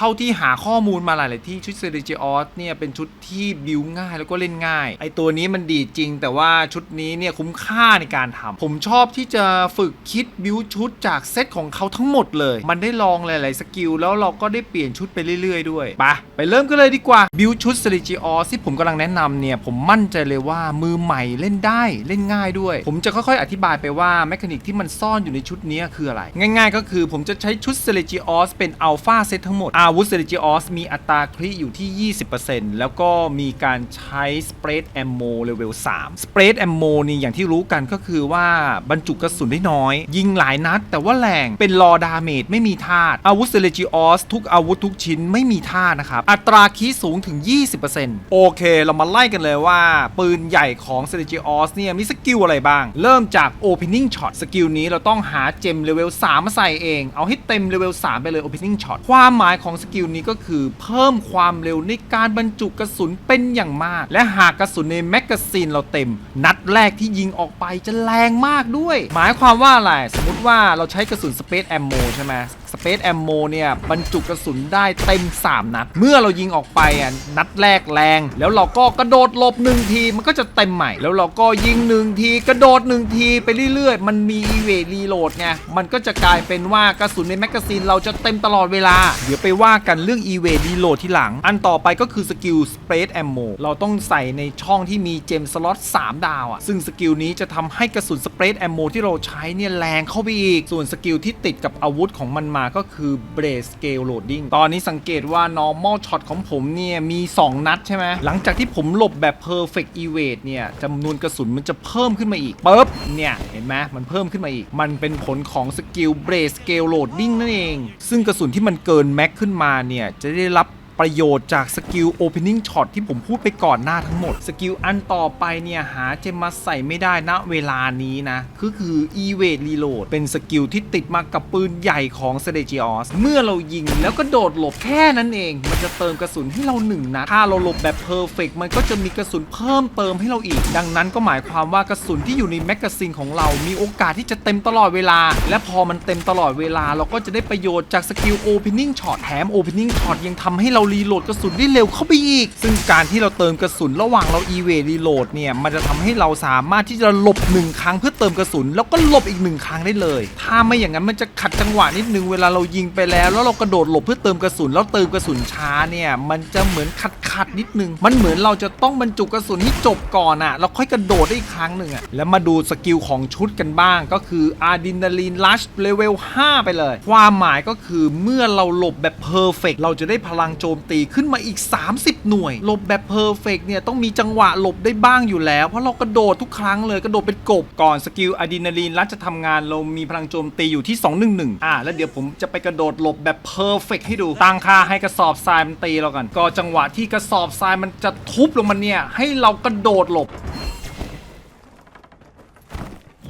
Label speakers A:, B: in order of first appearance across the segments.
A: เท่าที่หาข้อมูลมาหลาย ๆ ที่ชุดเซเรจิออสเนี่ยเป็นชุดที่บิวง่ายแล้วก็เล่นง่าย ไอตัวนี้มันดีจริง แต่ว่าชุดนี้เนี่ยคุ้มค่าในการทำผมชอบที่จะฝึกคิดบิวชุดจากเซตของเขาทั้งหมดเลย มันได้ลองหลาย ๆ สกิล แล้วเราก็ได้เปลี่ยนชุดไปเรื่อย ๆ ด้วยไปไปเริ่มกันเลยดีกว่าบิวชุดเซเรจิออสที่ผมกำลังแนะนำเนี่ยผมมั่นใจเลยว่ามือใหม่เล่นได้เล่นง่ายด้วย ผมจะค่อย ๆ อธิบายไปว่าแมคานิกที่มันซ่อนอยู่ในชุดนี้คืออะไร ง่าย ๆ ก็คือผมจะใช้ชุดเซเลจิออสเป็นอัลฟาเซตทั้งหมดอาวุธเซเลจิออสมีอัตราคริอยู่ที่ 20%แล้วก็มีการใช้สเปรดแอมโมเลเวล3สเปรดแอมโมนี่อย่างที่รู้กันก็คือว่าบรรจุกระสุนได้น้อย ยิงหลายนัด แต่ว่าแรงเป็นรอดาเมจไม่มีธาตุอาวุธเซเลจิออสทุกอาวุธทุกชิ้นไม่มีธาตุนะครับ อัตราคีสูงถึง 20%โอเค เรามาไล่กันเลยว่า ปืนใหญ่ของเซเลจิออสเนี่ยมีสกิลอะไรบ้าง เริ่มจาก Opening Shot สกิลนี้เราต้องหาเจมเลเวล3มาใส่เอง เอาให้เต็มเลเวล3ไปเลย Opening Shot ความหมายของสกิลนี้ก็คือเพิ่มความเร็วในการบรรจุกระสุนเป็นอย่างมาก และหากกระสุนในแมกกาซีนเราเต็ม นัดแรกที่ยิงออกไปจะแรงมากด้วย หมายความว่าอะไร สมมติว่าเราใช้กระสุนสเปซแอมโมใช่ไหม Space Ammo เนี่ยบรรจุกระสุนได้เต็ม 3 นัด เมื่อเรายิงออกไปอะนัดแรกแรง แล้วเราก็กระโดดหลบหนึ่งทีมันก็จะเต็มใหม่ แล้วเราก็ยิงหนึ่งทีกระโดดหนึ่งทีไปเรื่อยๆ มันมีอีเวทรีโหลดไงมันก็จะกลายเป็นว่ากระสุนในแมกกาซีนเราจะเต็มตลอดเวลา เดี๋ยวไปว่ากันเรื่องอีเวทรีโหลดที่หลัง อันต่อไปก็คือสกิล Space Ammo เราต้องใส่ในช่องที่มีเจมสล็อต3ดาวอะซึ่งสกิลนี้จะทำให้กระสุน Space Ammo ที่เราใช้เนี่ยแรงเข้าไปอีกส่วนสกิลที่ติดกับอาวุธของมันมาก็คือเบรสเกลโหลดดิ้งตอนนี้สังเกตว่า normal shot ของผมเนี่ย มี 2 นัดใช่ไหมหลังจากที่ผมหลบแบบ perfect evade เนี่ยจำนวนกระสุนมันจะเพิ่มขึ้นมาอีกปุ๊บเนี่ย เห็นไหมมันเพิ่มขึ้นมาอีก มันเป็นผลของสกิลเบรสเกลโหลดดิ้งนั่นเอง ซึ่งกระสุนที่มันเกินแม็กขึ้นมาเนี่ยจะได้รับ ประโยชน์จากสกิล Opening Shot ที่ผมพูดไปก่อนหน้าทั้งหมด สกิลอันต่อไปเนี่ยหาเจมมาใส่ไม่ได้ณเวลานี้นะคือคือ Evade Reload เป็นสกิลที่ติดมากับปืนใหญ่ของ s t r a g i o s เมื่อเรายิงแล้วก็โดดหลบแค่นั้นเอง มันจะเติมกระสุนให้เราหนึ่งนัดถ้าเราหลบแบบ Perfect มันก็จะมีกระสุนเพิ่มเติมให้เราอีก ดังนั้นก็หมายความว่ากระสุนที่อยู่ในแมกกาซีนของเรา มีโอกาสที่จะเต็มตลอดเวลา และพอมันเต็มตลอดเวลา เราก็จะได้ประโยชน์จากสกิล Opening Shot แถม Opening Shot ยังทำให้เรารีโหลดกระสุนได้เร็วเข้าไปอีก ซึ่งการที่เราเติมกระสุนระหว่างเรา e v a d reload เนี่ยมันจะทำให้เราสามารถที่จะหลบหนึ่งครั้งเพื่อเติมกระสุน แล้วก็หลบอีกหนึ่งครั้งได้เลย ถ้าไม่อย่างนั้นมันจะขัดจังหวะนิดนึงเวลาเรายิงไปแล้ว แล้วเรากระโดดหลบเพื่อเติมกระสุนแล้วเติมกระสุนช้าเนี่ยมันจะเหมือนขัดขัดนิดนึง มันเหมือนเราจะต้องบรรจุกระสุนให้จบก่อนอะแล้วค่อยกระโดดได้อีกครั้งหนึ่งอะแล้วมาดูสกิลของชุดกันบ้างก็คืออะดรีนาลีนลัชเลเวล5ไปเลย ความหมายก็คือเมื่อเราหลบแบบเพอร์เฟกเราจะได้พลังโจมตีขึ้นมาอีก 30 หน่วย หลบแบบเพอร์เฟกเนี่ยต้องมีจังหวะหลบได้บ้างอยู่แล้ว เพราะเรากระโดดทุกครั้งเลยกระโดดเป็นกบก่อนสกิลอะดรีนาลีนลัชจะทำงานเรามีพลังโจมตีอยู่ที่ 211 อ่า แล้วเดี๋ยวผมจะไปกระโดดหลบแบบเพอร์เฟกให้ดูตั้งค่าให้กระสอบทรายมันตีเรากัน ก็จังหวะที่กระสอบทรายมันจะทุบลงมาเนี่ยให้เรากระโดดหลบ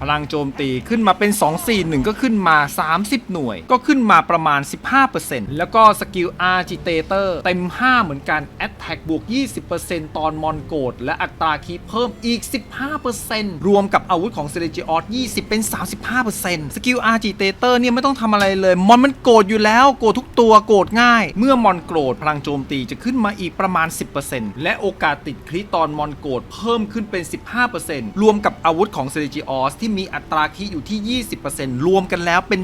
A: พลังโจมตีขึ้นมาเป็น 241 ก็ขึ้นมา 30 หน่วย ก็ขึ้นมาประมาณ 15%แล้วก็สกิล Agitator เต็ม 5 เหมือนกัน Attack บวก 20%ตอนมอนโกด และอัตราคีเพิ่มอีก 15%รวมกับอาวุธของ s e l e g i o s 20 เป็น 35%สกิล Agitator เนี่ยไม่ต้องทำอะไรเลย มอนมันโกรธอยู่แล้ว โกรธทุกตัวโกรธง่าย เมื่อมอนโกรธพลังโจมตีจะขึ้นมาอีกประมาณ 10%และโอกาสติดคริตอนมอนโกรธเพิ่มขึ้นเป็น 15%รวมกับอาวุธของ s e l e g i o s ที่มีอัตราคริอยู่ที่ 20%รวมกันแล้วเป็น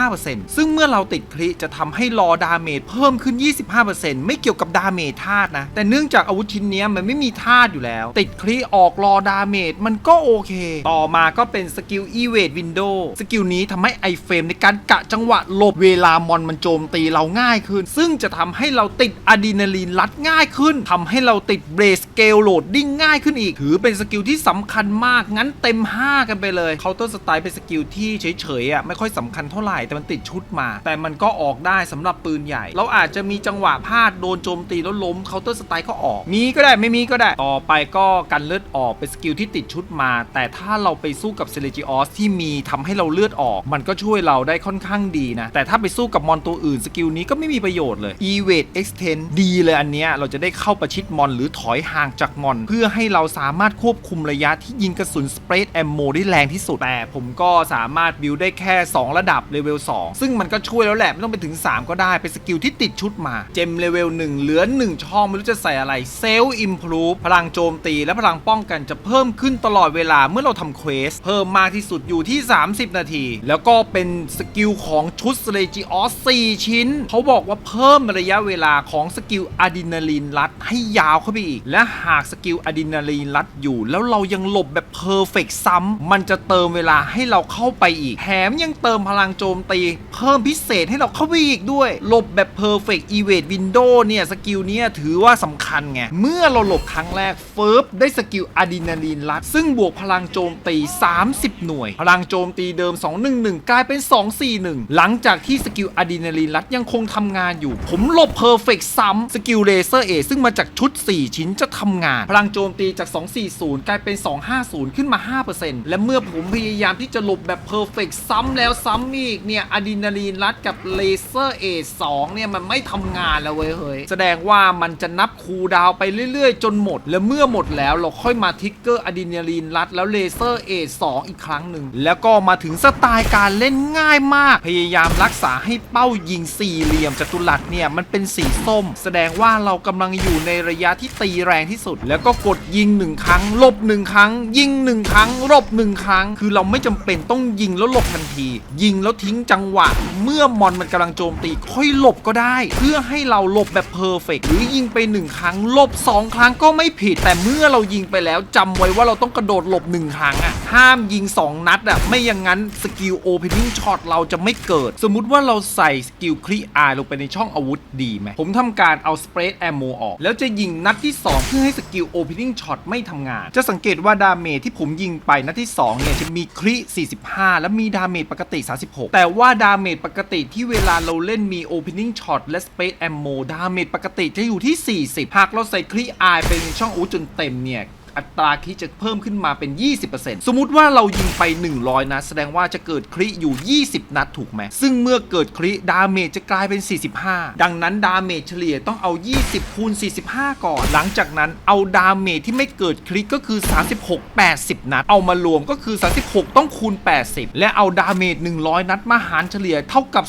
A: 35%ซึ่งเมื่อเราติดคริจะทำให้รอดาเมจเพิ่มขึ้น 25%ไม่เกี่ยวกับดาเมจธาตุนะ แต่เนื่องจากอาวุธชิ้นนี้มันไม่มีธาตุอยู่แล้ว ติดคริออกรอดาเมจมันก็โอเค ต่อมาก็เป็นสกิล e v a d e Window สกิลนี้ทำให้ไอเฟรมในการกะจังหวะหลบเวลามอนมันโจมตีเราง่ายขึ้น ซึ่งจะทำให้เราติดอะดรีนาลีนรัดง่ายขึ้นทำให้เราติดเบรสเกลโหลดดิ้งง่ายขึ้นอีกถือเป็นสกิลที่สำคัญมากงั้นเต็ม 5 กันไปเลย Counter Strike เป็นสกิลที่เฉยๆอะไม่ค่อยสำคัญเท่าไหร่แต่มันติดชุดมา แต่มันก็ออกได้สำหรับปืนใหญ่ เราอาจจะมีจังหวะพลาดโดนโจมตีแล้วล้ม Counter Strike ก็ออก มีก็ได้ไม่มีก็ได้ ต่อไปก็กันเลือดออกเป็นสกิลที่ติดชุดมา แต่ถ้าเราไปสู้กับเซเลจิออสที่มีทำให้เราเลือดออก มันก็ช่วยเราได้ค่อนข้างดีนะ แต่ถ้าไปสู้กับมอนตัวอื่นสกิลนี้ก็ไม่มีประโยชน์เลย Evade Extend ดีเลยอันเนี้ยเราจะได้เข้าประชิดมอนหรือถอยห่างจากมอน เพื่อให้เราสามารถควบคุมระยะที่ยิงกระสุนสเปรดแอมโมได้แรงที่สุด แต่ผมก็สามารถบิวได้แค่ 2 ระดับเลเวล2ซึ่งมันก็ช่วยแล้วแหละ ไม่ต้องไปถึง 3 ก็ได้ เป็นสกิลที่ติดชุดมา เจมเลเวล1เหลือ 1 ช่อง ไม่รู้จะใส่อะไรเซลล์อิมพลูพลังโจมตีและพลังป้องกันจะเพิ่มขึ้นตลอดเวลาเมื่อเราทำเควสเพิ่มมากที่สุดอยู่ที่ 30 นาที แล้วก็เป็นสกิลของชุดสเลจิออส4ชิ้น เขาบอกว่าเพิ่มระยะเวลาของสกิลอะดรีนาลีนรัดให้ยาวเข้าไปอีกและหากสกิลอะดรีนาลีนรัดอยู่ แล้วเรายังหลบแบบเพอร์เฟกซ้ำมันจะเติมเวลาให้เราเข้าไปอีก แถมยังเติมพลังโจมตี เพิ่มพิเศษให้เราเข้าไปอีกด้วย หลบแบบเพอร์เฟกอีเวดวินโดเนี่ย สกิลเนี้ยถือว่าสำคัญไง เมื่อเราหลบครั้งแรกเฟิร์บได้สกิลอะดรีนาลีนรัด ซึ่งบวกพลังโจมตี 30 หน่วย พลังโจมตีเดิม 211 กลายเป็น 241 หลังจากที่สกิลอะดรีนาลีนรัดยังคงทำงานอยู่ ผมหลบเพอร์เฟกซ้ำสกิลเลเซอร์เอซึ่งมาจากชุด 4 ชิ้นจะทำงาน พลังโจมตีจาก 240 กลายเป็น 250 ขึ้นมา 5%และเมื่อผมพยายามที่จะหลบแบบเพอร์เฟกซ้ำแล้วซ้ำอีกเนี่ยอะดรีนาลีนรัดกับเลเซอร์เอ2เนี่ยมันไม่ทำงานแล้วเว้ยเฮ้ยแสดงว่ามันจะนับคูดาวไปเรื่อยๆ จนหมด และเมื่อหมดแล้วเราค่อยมาทิกเกอร์อะดรีนาลีนรัดแล้วเลเซอร์เอ2อีกครั้งหนึ่งแล้วก็มาถึงสไตล์การเล่นง่ายมาก พยายามรักษาให้เป้ายิงสี่เหลี่ยมจัตุรัสเนี่ยมันเป็นสีส้ม แสดงว่าเรากำลังอยู่ในระยะที่ตีแรงที่สุด แล้วก็กดยิงหนึ่งครั้งลบหนึ่งครั้ง ยิงหนึ่งครั้งลบหนึ่งครั้งคือเราไม่จำเป็นต้องยิงแล้วหลบทันที ยิงแล้วทิ้งจังหวะ เมื่อมอนมันกำลังโจมตีค่อยหลบก็ได้ เพื่อให้เราหลบแบบเพอร์เฟกหรือยิงไปหนึ่งครั้งหลบสองครั้งก็ไม่ผิด แต่เมื่อเรายิงไปแล้วจำไว้ว่าเราต้องกระโดดหลบหนึ่งครั้งอะห้ามยิงสองนัดอะไม่อย่างนั้นสกิลโอเพนนิ่งช็อตเราจะไม่เกิด สมมุติว่าเราใส่สกิลคลีอาร์ลงไปในช่องอาวุธดีไหมผมทำการเอาสเปรดแอมโมออก แล้วจะยิงนัดที่ 2 เพื่อให้สกิลโอเพนนิ่งช็อตไม่ทำงาน จะสังเกตว่าดาเมจที่ผมยิงไปนัดที่ 2เนี่ยจะมีครี45 และมีดาเมจปกติ 36 แต่ว่าดาเมจปกติที่เวลาเราเล่นมี Opening Shot และ Space Ammo ดาเมจปกติจะอยู่ที่ 40 หากเราใส่คลีอายไปในช่องอู้จนเต็มเนี่ย อัตราคริจะเพิ่มขึ้นมาเป็น 20%สมมุติว่าเรายิงไป 100 นัดแสดงว่าจะเกิดคริอยู่ 20 นัดถูกไหมซึ่งเมื่อเกิดคริดาเมจจะกลายเป็น 45 ดังนั้นดาเมจเฉลี่ยต้องเอา 20 คูณ 45 ก่อน หลังจากนั้นเอาดาเมจที่ไม่เกิดคริก็คือ 36 80 นัด เอามารวมก็คือ 36 ต้องคูณ 80 และเอาดาเมจ100 นัดมาหารเฉลี่ยเท่ากับ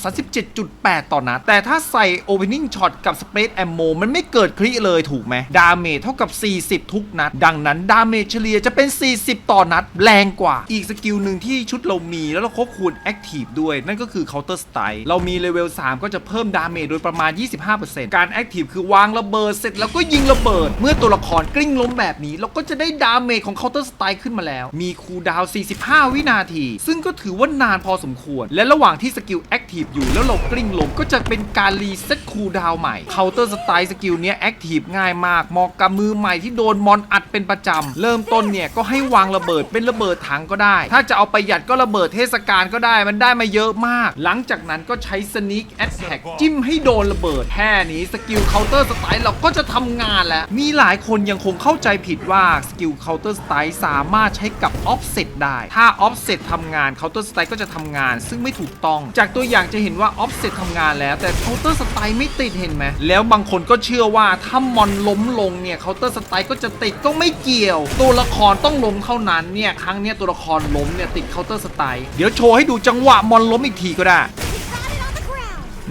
A: 37.8 ต่อนัด แต่ถ้าใส่ Opening Shot กับ Space Ammo มันไม่เกิดคริเลยถูกไหมดาเมจเท่ากับ 40 ทุกนัด ดังนั้นดาเมจเฉลี่ยจะเป็น 40 ต่อนัด แรงกว่า อีกสกิลหนึ่งที่ชุดเรามีแล้วเราครบคูณ Active ด้วย นั่นก็คือ Counter Strike เรามีเลเวล 3 ก็จะเพิ่มดาเมจโดยประมาณ 25%การ Active คือวางระเบิดเสร็จแล้วก็ยิงระเบิด เมื่อตัวละครกลิ้งล้มแบบนี้ เราก็จะได้ดาเมจของ Counter Strike ขึ้นมาแล้ว มีคูลดาวน์45 วินาที ซึ่งก็ถือว่านานพอสมควร และระหว่างที่สกิล Active อ ยู่แล้วเรากลิ้งล้มก็จะเป็นการรีเซ็ตคูลดาวน์ใหม่ Counter Strike สกิลเนี้ย Active ง่ายมากเหมาะกับมือใหม่ที่โดนมอนอัดเป็นประจำ เริ่มต้นเนี่ยก็ให้วางระเบิดเป็นระเบิดถังก็ได้ ถ้าจะเอาประหยัดก็ระเบิดเทศกาลก็ได้มันได้มาเยอะมาก หลังจากนั้นก็ใช้ Sneak Attack จิ้มให้โดนระเบิดแค่นี้สกิล Counter Strike เราก็จะทำงานแล้ว มีหลายคนยังคงเข้าใจผิดว่าสกิล Counter Strike สามารถใช้กับ Offset ได้ ถ้า Offset ทำงาน Counter Strike ก็จะทำงาน ซึ่งไม่ถูกต้อง จากตัวอย่างจะเห็นว่า Offset ทำงานแล้ว แต่ Counter Strike ไม่ติดเห็นไหมแล้วบางคนก็เชื่อว่าถ้ามอนล้มลงเนี่ย Counter Strike ก็จะติดก็ไม่เกี่ยว ตัวละครต้องล้มเท่านั้นเนี่ยครั้งเนี้ยตัวละครล้มเนี่ยติด Counter Strike เดี๋ยวโชว์ให้ดูจังหวะมอนล้มอีกทีก็ได้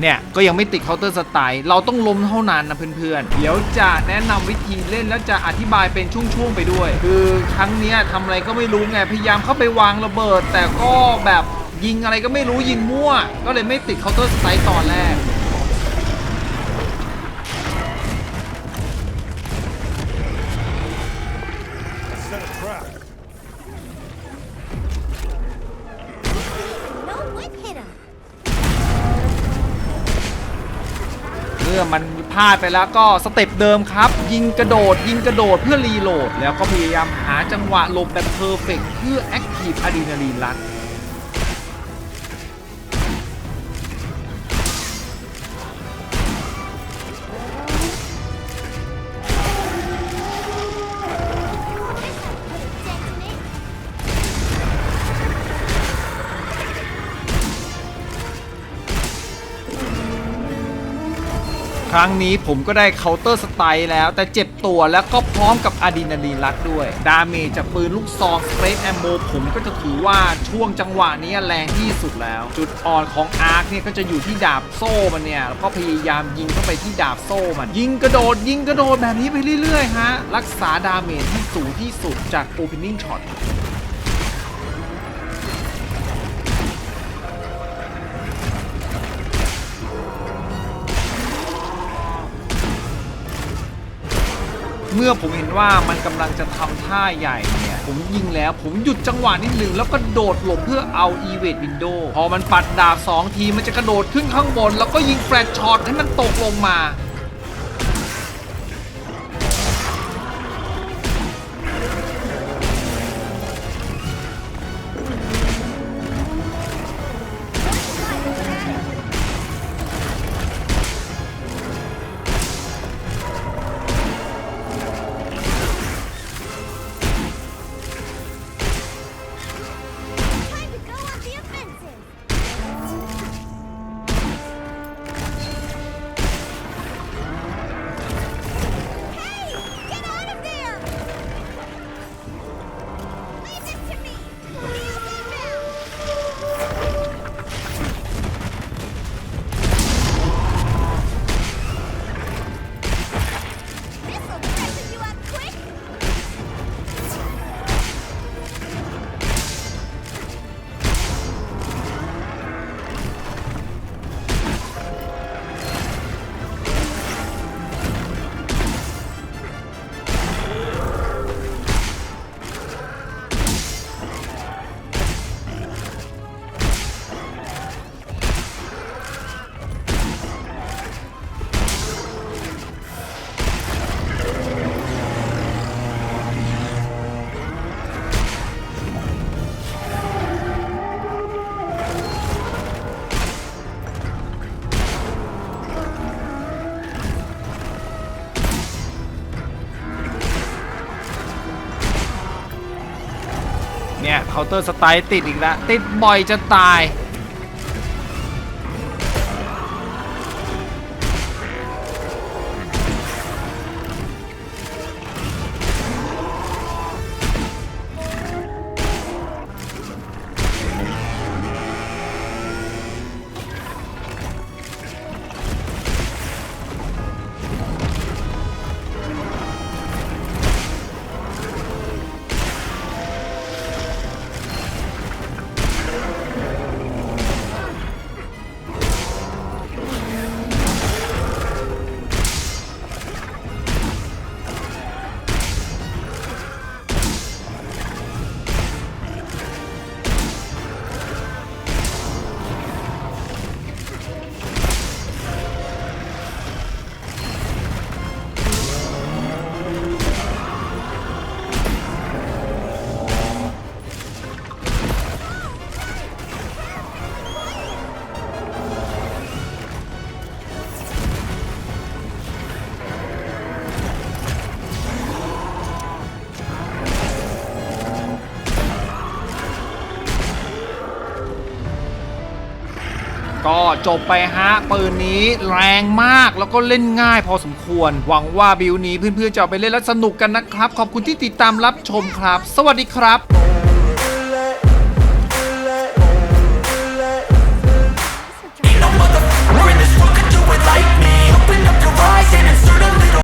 A: เนี่ย ก็ยังไม่ติดเคาน์เตอร์สไตล์เราต้องล้มเท่านั้นนะเพื่อนๆ เดี๋ยวจะแนะนำวิธีเล่นแล้วจะอธิบายเป็นช่วงๆไปด้วย คือครั้งนี้ยทำอะไรก็ไม่รู้ไง พยายามเข้าไปวางระเบิด แต่ก็แบบ ยิงอะไรก็ไม่รู้ยิงมั่ว ก็เลยไม่ติดเคาน์เตอร์สไตล์ตอนแรก
B: Set a trap.
C: No whip hit him.
A: เมื่อมันพลาดไปแล้วก็สเต็ปเดิมครับ ยิงกระโดด ยิงกระโดดเพื่อรีโหลด แล้วก็พยายามหาจังหวะหลบแบบเพอร์เฟกเพื่อแอคทีฟอะดรีนาลีนรัน ครั้งนี้ผมก็ได้เคาน์เตอร์สไตล์แล้ว แต่เจ็บตัวแล้วก็พร้อมกับอะดรีนาลีนรัดด้วย ดาเมจจากปืนลูกซองสเปรย์แอมโมผมก็จะถือว่าช่วงจังหวะนี้แรงที่สุดแล้ว จุดอ่อนของอาร์คเนี่ยก็จะอยู่ที่ดาบโซ่มันเนี่ยแล้วก็พยายามยิงเข้าไปที่ดาบโซ่มัน ยิงกระโดด ยิงกระโดดแบบนี้ไปเรื่อยๆฮะรักษาดาเมจที่สูงที่สุดจาก opening shot เเมื่อผมเห็นว่ามันกำลังจะทำท่าใหญ่เนี่ย ผมยิงแล้วผมหยุดจังหวะนิดหนึ่งแล้วก็โดดหลบเพื่อเอา e v a d e window พอมันปัดดาบ2ทีมันจะกระโดดขึ้นข้างบน แล้วก็ยิงแฟลชช็อตให้มันตกลงมา เนี่ยเคาน์เตอร์สไตล์ติดอีกแล้ว ติดบ่อยจะตาย ก็จบไปฮะปืนนี้แรงมากแล้วก็เล่นง่ายพอสมควร หวังว่าบิวนี้เพื่อนๆจะไปเล่นและสนุกกันนะครับ ขอบคุณที่ติดตามรับชมครับ สวัสดีครับ